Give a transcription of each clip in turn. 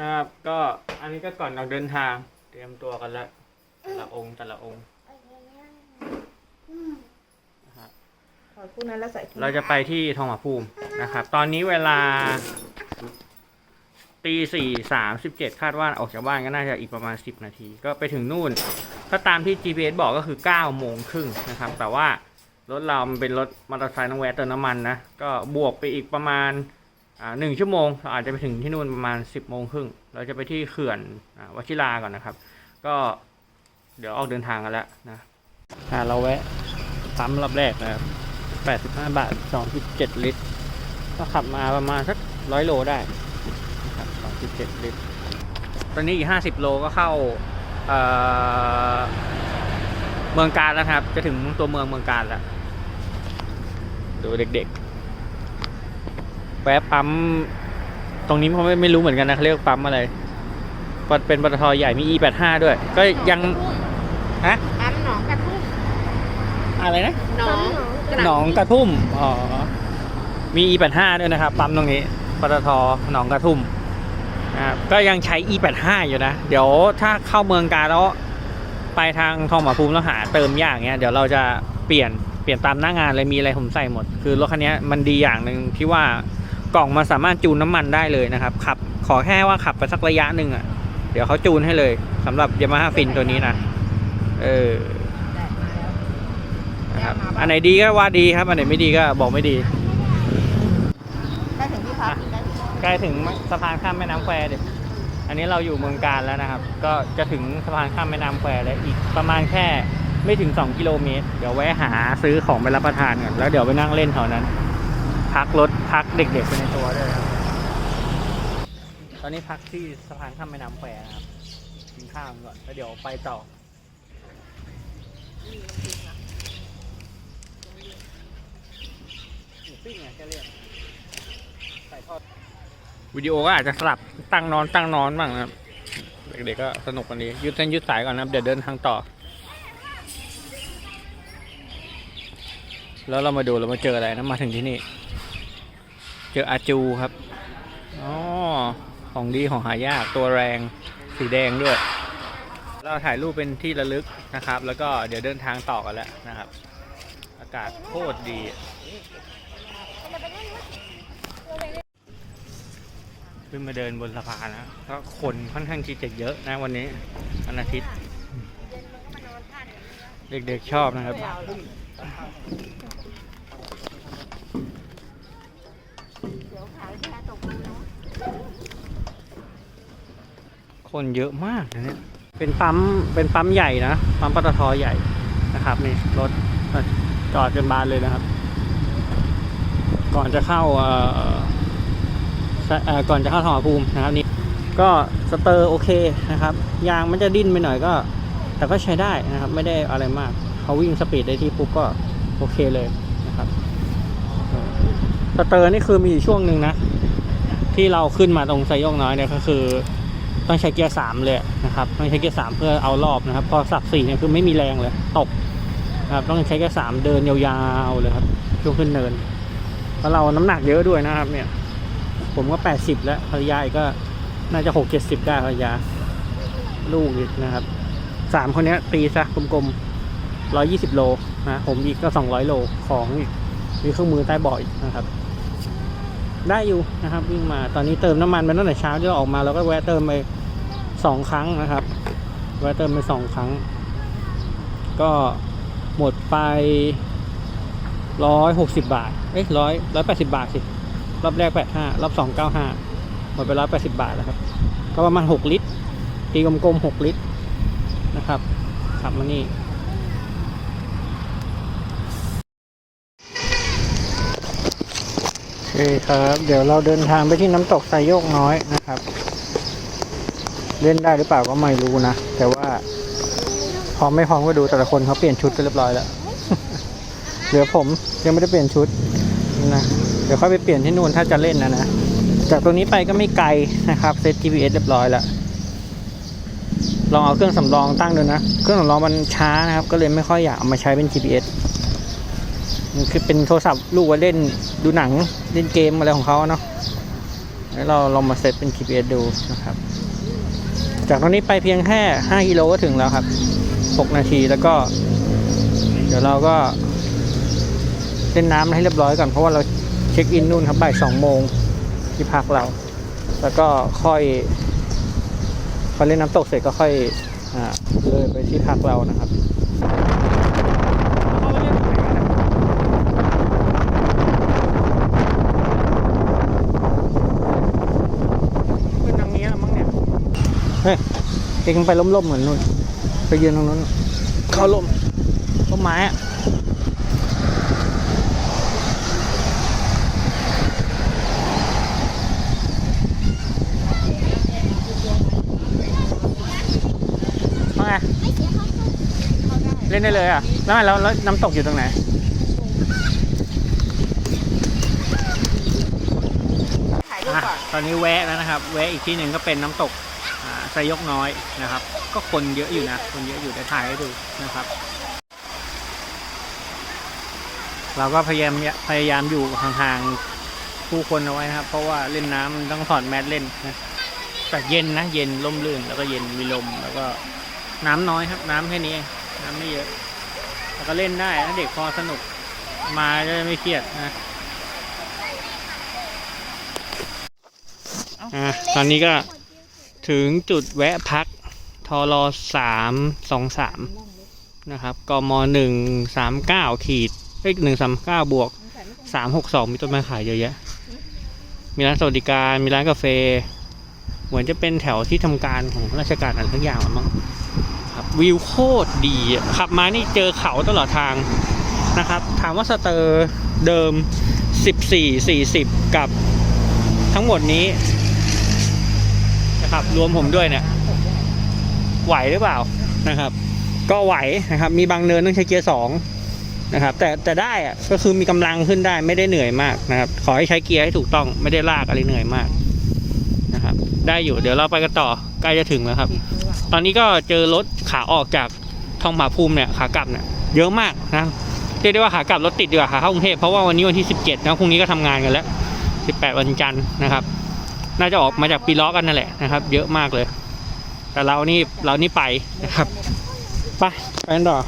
ดูดินะครับก็อันนี้ก็ก่อนออกเดินทาง เตรียมตัวกันแล้วแต่ละองค์แต่ละองค์ถอดคู่นั้นแล้วใส่คู่เราจะไปที่ทองหมาภูมินะครับ ตอนนี้เวลาตีสี่สามสิบเจ็ดคาดว่าออกจากบ้านก็น่าจะอีกประมาณสิบนาที ก็ไปถึงนู่น ถ้าตามที่ GPS บอกก็คือเก้าโมงครึ่งนะครับ แต่ว่ารถเรามันเป็นรถมอเตอร์ไซค์ต้องแวะเติมน้ำมันนะ ก็บวกไปอีกประมาณ อ่าหนึ่งชั่วโมงเราอาจจะไปถึงที่นู่นประมาณสิบโมงครึ่งเราจะไปที่เขื่อนอาวชิราก่อนนะครับ ก็เดี๋ยวออกเดินทางกันแล้วนะอ่าเราแวะปั๊มรอบแรกนะครับ85บาท2.7ลิตร ก็ขับมาประมาณสักร้อยโลได้นะครับ2.7ลิตร ตอนนี้อีก50โลก็เข้าเอ่อเมืองการแล้วครับ จะถึงตัวเมืองเมืองการแล้ว ดูเด็กๆ แวะปั๊ม ตรงนี้ผมไม่ไม่รู้เหมือนกันนะเขาเรียกปั๊มอะไรปตเป็นปตทใหญ่มี E85 ด้วย ก็ยังฮะปั๊มหนองกระทุ่มอะไรนะหนองหนองกระทุ่มอ๋อมี E85 ด้วยนะครับ ปั๊มตรงนี้ปตทหนองกระทุ่มนะครับก็ยังใช้ E85 อยู่นะ เดี๋ยวถ้าเข้าเมืองการแล้วไปทางทองหมาภูมิแล้วหาเติมยากเงี้ยเดี๋ยวเราจะเปลี่ยนเปลี่ยนตามหน้างานเลยมีอะไรผมใส่หมด คือรถคันนี้มันดีอย่างหนึ่งที่ว่า กล่องมันสามารถจูนน้ำมันได้เลยนะครับ ขับ ขอแค่ว่าขับไปสักระยะหนึ่งอะ เดี๋ยวเขาจูนให้เลยสำหรับยามาฮ่าฟินตัวนี้นะ เออแดดมาแล้วนะครับอันไหนดีก็ว่าดีครับ อันไหนไม่ดีก็บอกไม่ดีได้ถึงที่พักได้ถึงใกล้ถึงสะพานข้ามแม่น้ำแควเด็อันนี้เราอยู่เมืองการแล้วนะครับ ก็จะถึงสะพานข้ามแม่น้ำแควแล้วอีกประมาณแค่ไม่ถึง 2 กิโลเมตร เดี๋ยวแวะหาซื้อของไปรับประทานก่อนแล้วเดี๋ยวไปนั่งเล่นแถวนั้น พักรถพักเด็กๆไปในตัวด้วยครับ ตอนนี้พักที่สะพานข้ามแม่น้ำแควนะครับกินข้าวก่อนแล้วเดี๋ยวไปต่อปิ้งไงแกเรียกใส่ทอดวิดีโอก็อาจจะสลับตั้งนอนตั้งนอนบ้างนะครับเด็กๆก็สนุกกันดียืดเส้นยืดสายก่อนนะครับเดี๋ยวเดินทางต่อ แล้วเรามาดูเรามาเจออะไรนะมาถึงที่นี่ เจออาจูครับอ๋อของดีของหายากตัวแรงสีแดงด้วย เราถ่ายรูปเป็นที่ระลึกนะครับ แล้วก็เดี๋ยวเดินทางต่อกันแล้วนะครับ อากาศโคตรดี ขึ้นมาเดินบนสะพานนะก็คนค่อนข้างที่จะเยอะนะวันนี้วันอาทิตย์ เด็กๆชอบนะครับ เดี๋ยวขายแคนเยอะมากนะเนี่ย เป็นปั๊ม เป็นปั๊มใหญ่นะ ปั๊มปตทใหญ่นะครับนี่รถจอดจนบานเลยนะครับ ก่อนจะเข้าเอ่อออก่อนจะเข้าทองภูมินะครับนี่ ก็สเตอร์โอเคนะครับ ยางมันจะดิ้นไปหน่อยก็ แต่ก็ใช้ได้นะครับ ไม่ได้อะไรมาก เขาวิ่งสปีดได้ที่ปุ๊บก็โอเคเลย สเตอร์นี่คือมีช่วงหนึ่งนะ ที่เราขึ้นมาตรงไซโยกน้อยเนี่ยก็คือ ต้องใช้เกียร์สามเลยนะครับต้องใช้เกียร์สามเพื่อเอารอบนะครับ พอสับสี่เนี่ยคือไม่มีแรงเลยตกนะครับต้องใช้เกียร์สามเดินยาวๆเลยครับ ช่วงขึ้นเนินเพราะเราน้ำหนักเยอะด้วยนะครับ เนี่ย ผมก็แปดสิบแล้วภรรยาอีกก็น่าจะหกเจ็ดสิบได้ภรรยาลูกอีกนะครับสามคนนี้ตีซะกลมๆร้อยยี่สิบโลนะผมอีกก็สองร้อยโลของอีกมีเครื่องมือใต้เบาะอีกนะครับ ได้อยู่นะครับวิ่งมาตอนนี้เติมน้ำมันไปตั้งแต่เช้าที่เราออกมาเราก็แวะเติมไปสองครั้งนะครับ แวะเติมไปสองครั้ง ก็หมดไปร้อยหกสิบาทเอ้ยร้อยร้อยแปดสิบาทสิรอบแรกแปดห้ารอบสองเก้าห้าหมดไปร้อยแปดสิบาทแล้วครับ ก็ประมาณหกลิตรตีกลมๆหกลิตรนะครับขับมานี่ โอเคครับ เดี๋ยวเราเดินทางไปที่น้ำตกไซโยกน้อยนะครับ เล่นได้หรือเปล่าก็ไม่รู้นะ แต่ว่า พร้อมไม่พร้อมก็ดูแต่ละคนเขาเปลี่ยนชุดกันเรียบร้อยแล้ว เหลือผมยังไม่ได้เปลี่ยนชุดนะเดี๋ยวค่อยไปเปลี่ยนที่นู่นถ้าจะเล่นนะนะ จากตรงนี้ไปก็ไม่ไกลนะครับเซต GPS เรียบร้อยแล้วลองเอาเครื่องสำรองตั้งดูนะ เครื่องสำรองมันช้านะครับ ก็เลยไม่ค่อยอยากเอามาใช้เป็น GPS คือเป็นโทรศัพท์ลูกไว้เล่นดูหนังเล่นเกมอะไรของเขาเนาะแล้วเราลองมาเซตเป็น GPS ดูนะครับ จากตรงนี้ไปเพียงแค่ 5 กิโลก็ถึงแล้วครับ 6 นาทีแล้วก็ เดี๋ยวเราก็เล่นน้ำให้เรียบร้อยก่อนเพราะว่าเราเช็คอินนู่นครับบ่ายสองโมงที่พักเรา แล้วก็ค่อยพอเล่นน้ำตกเสร็จก็ค่อยอเลยไปที่พักเรานะครับ ขึ้นทางนี้แล้วมั้งเนี่ย เฮ้ยเองไปล้มๆเหมือนนู่น ไปยืนตรงนู้น เข้าล้มต้นไม้อะว่าไงเล่นได้เลยอะแล้วไงแล้วแล้วน้ำตกอยู่ตรงไหนถ่ายรูปอะก่อนตอนนี้แวะแล้วนะครับ แวะอีกที่หนึ่งก็เป็นน้ำตกอ่า ไซยกน้อยนะครับ ก็คนเยอะอยู่นะ คนเยอะอยู่เดี๋ยวถ่ายให้ดูนะครับ เราก็พยายามพยายามอยู่ห่างๆผู้คนเอาไว้นะครับ เพราะว่าเล่นน้ำมันต้องถอดแมสเล่นนะแต่เย็นนะเย็นร่มรื่นแล้วก็เย็นมีลมแล้วก็น้ำน้อยครับ น้ำแค่นี้เองน้ำไม่เยอะแล้วก็เล่นได้ถ้าเด็กพอสนุกมาจะได้ไม่เครียดนะอะตอนนี้ก็ ถึงจุดแวะพักทรสามสองสามนะครับกมหนึ่งสามเก้าขีดเลขหนึ่งสามเก้าบวกสามหกสองมีต้นไม้ขายเยอะแยะ มีร้านสวัสดิการมีร้านกาแฟ เหมือนจะเป็นแถวที่ทำการของราชการอะไรทั้งอย่างมั้งครับวิวโคตรดีขับมานี่เจอเขาตลอดทางนะครับ ถามว่าสเตอร์เดิม 14 40 กับทั้งหมดนี้ นะครับ รวมผมด้วยเนี่ย ไหวหรือเปล่านะครับ ก็ไหวนะครับ มีบางเนินต้องใช้เกียร์สองนะครับ แต่แต่ได้อะก็คือมีกำลังขึ้นได้ไม่ได้เหนื่อยมากนะครับ ขอให้ใช้เกียร์ให้ถูกต้องไม่ได้ลากอะไรเหนื่อยมากนะครับ ได้อยู่เดี๋ยวเราไปกันต่อใกล้จะถึงแล้วครับ ตอนนี้ก็เจอรถขาออกจากทองผาภูมิเนี่ยขากลับเนี่ยเยอะมากนะเรียกได้ว่าขากลับรถติดดีกว่าขาเข้ากรุงเทพเพราะว่าวันนี้วันที่ 17นะพรุ่งนี้ก็ทำงานกันแล้ว 18 วันจันทร์นะครับ น่าจะออกมาจากปีล้อกันนั่นแหละนะครับ เยอะมากเลย แต่เรานี่เรานี่ไปนะครับ ไปไปกันต่อ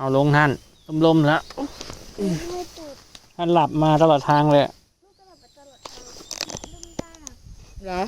เอาลงท่านลมๆแล้ว ท่านหลับมาตลอดทางเลยอะเหเหรอ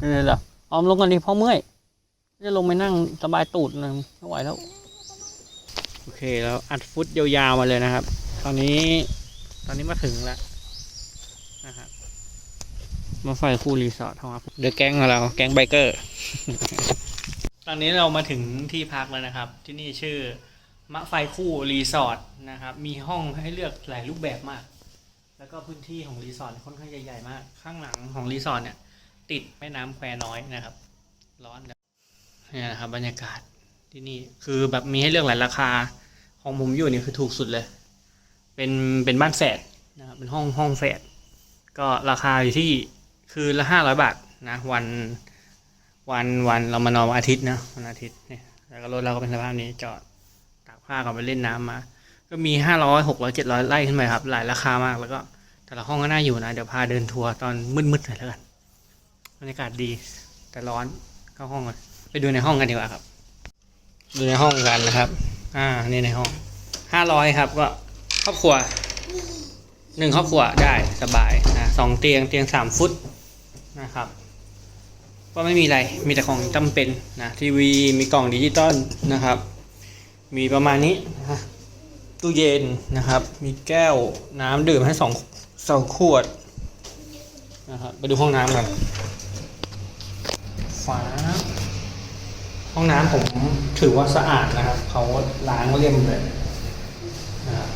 นี่เลยเหรอออมลงกันดิเพราะเมื่อยจะลงไปนั่งสบายตูดหนึงไม่ไหวแล้ว โอเคแล้วอัดฟุตยาวๆมาเลยนะครับ ตอนนี้ตอนนี้มาถึงแล้วนะครับมาไฟคู่รีสอร์ทของเราเดอะแก๊งของเราแก๊งไบเกอร์ ตอนนี้เรามาถึงที่พักแล้วนะครับ ที่นี่ชื่อมะไฟคู่รีสอร์ทนะครับ มีห้องให้เลือกหลายรูปแบบมาก แล้วก็พื้นที่ของรีสอร์ทค่อนข้างใหญ่ๆมาก ข้างหลังของรีสอร์ทเนี่ยติดแม่น้ำแควน้อยนะครับ ร้อนเนี่ยนะครับ บรรยากาศที่นี่คือแบบมีให้เลือกหลายราคา ของผมอยู่นี่คือถูกสุดเลย เป็นเป็นบ้านแฝดนะครับเป็นห้องห้องแฝดก็ราคาอยู่ที่คือละห้าร้อยบาทนะวัน วันวันเรามานอนวันอาทิตย์นะวันอาทิตย์เนี่ยแล้วก็รถเราก็เป็นสภาพนี้จอดตากผ้าก่อนไปเล่นน้ำมา ก็มีห้าร้อยหกร้อยเจ็ดร้อยไล่ขึ้นไปครับ หลายราคามากแล้วก็แต่ละห้องก็น่าอยู่นะ เดี๋ยวพาเดินทัวร์ตอนมืดๆหน่อยแล้วกันบรรยากาศดี แต่ร้อนเข้าห้องกันไปดูในห้องกันดีกว่าครับ ดูในห้องกันนะครับ อ่านี่ในห้องห้าร้อยครับก็ครอบครัวหนึ่งครอบครัวได้สบายนะสองเตียงเตียงสามฟุตนะครับ ก็ไม่มีอะไร มีแต่ของจำเป็นนะทีวีมีกล่องดิจิตอลนะครับ มีประมาณนี้นะตู้เย็นนะครับ มีแก้วน้ำดื่มให้สองสองขวดนะครับไปดูห้องน้ำกันฟ้าห้องน้ำผมถือว่าสะอาดนะครับเขาล้างเรียบเลยนะครับ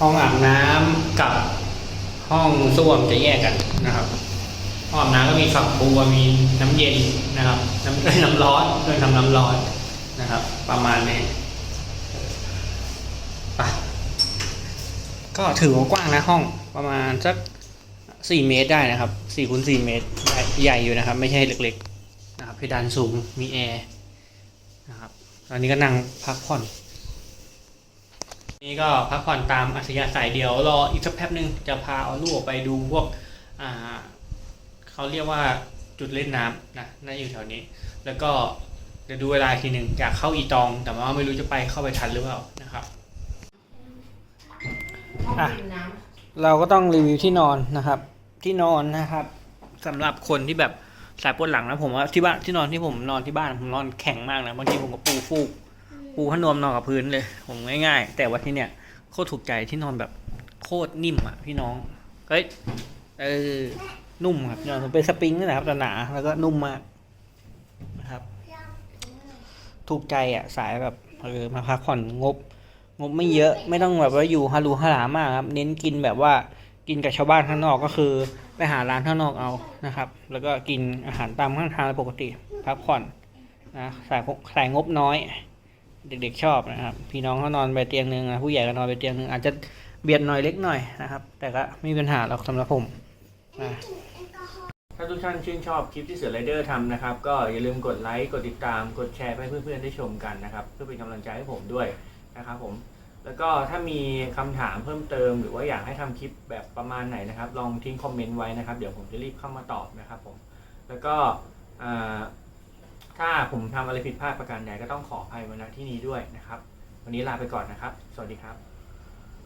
ห้องอาบน้ำกับห้องส้วมจะแยกกันนะครับ ห้องอาบน้ำก็มีฝักบัวมีน้ำเย็นนะครับ น้ำน้ำร้อนเครื่องทำน้ำร้อนนะครับ ประมาณนี้ปก็ถือว่ากว้างนะห้องประมาณสักสี่เมตรได้นะครับสี่คูณสี่เมตรใหญ่อยู่นะครับ ไม่ใช่เล็กๆนะครับเพดานสูงมีแอร์นะครับตอนนี้ก็นั่งพักผ่อน นี่ก็พักผ่อนตามอัธยาศัยเดียวรออีกสักแป๊บนึงจะพาเอาลูกไปดูพวกอ่า เขาเรียกว่าจุดเล่นน้ำนะน่าอยู่แถวนี้ แล้วก็เดี๋ยวดูเวลาทีหนึ่งอยากเข้าอีตอง แต่ว่าไม่รู้จะไปเข้าไปทันหรือเปล่านะครับอะเราก็ต้องรีวิวที่นอนนะครับ ที่นอนนะครับสำหรับคนที่แบบสายปวดหลังนะผมว่าที่บ้านที่นอนที่ผมนอนที่บ้านผมนอนแข็งมากนะบางทีผมก็ปูฟูก ปูผ้านวมนอนกับพื้นเลย ผมง่าย ๆ แต่ว่าที่เนี่ยโคตรถูกใจที่นอนแบบโคตรนิ่มอะพี่น้องเฮ้ยเออ นุ่มครับนอนผมเป็นสปริงนี่แหละครับแต่หนาแล้วก็นุ่มมากนะครับ ถูกใจอะสายแบบเออมาพักผ่อนงบ งบไม่เยอะไม่ต้องแบบว่าอยู่ฮารูฮาลามากครับ เน้นกินแบบว่ากินกับชาวบ้านข้างนอกก็คือ ไปหาร้านข้างนอกเอานะครับ แล้วก็กินอาหารตามข้างทางปกติพักผ่อนนะสายสายงบน้อย เด็กๆชอบนะครับ พี่น้องเขานอนไปเตียงหนึ่งนะผู้ใหญ่ก็นอนไปเตียงหนึ่งอาจจะเบียดหน่อยเล็กหน่อยนะครับ แต่ก็ไม่มีปัญหาหรอกสำหรับผม นะถ้าทุกท่านชื่นชอบคลิปที่เสือไรเดอร์ทำนะครับ ก็อย่าลืมกดไลค์กดติดตามกดแชร์ให้เพื่อนๆได้ชมกันนะครับ เพื่อเป็นกำลังใจให้ผมด้วยนะครับผมแล้วก็ถ้ามีคำถามเพิ่มเติม หรือว่าอยากให้ทำคลิปแบบประมาณไหนนะครับ ลองทิ้งคอมเมนต์ไว้นะครับ เดี๋ยวผมจะรีบเข้ามาตอบนะครับผมแล้วก็อ่าถ้าผมทำอะไรผิดพลาดประการใดก็ต้องขออภัยมาณที่นี้ด้วยนะครับ วันนี้ลาไปก่อนนะครับ สวัสดีครับ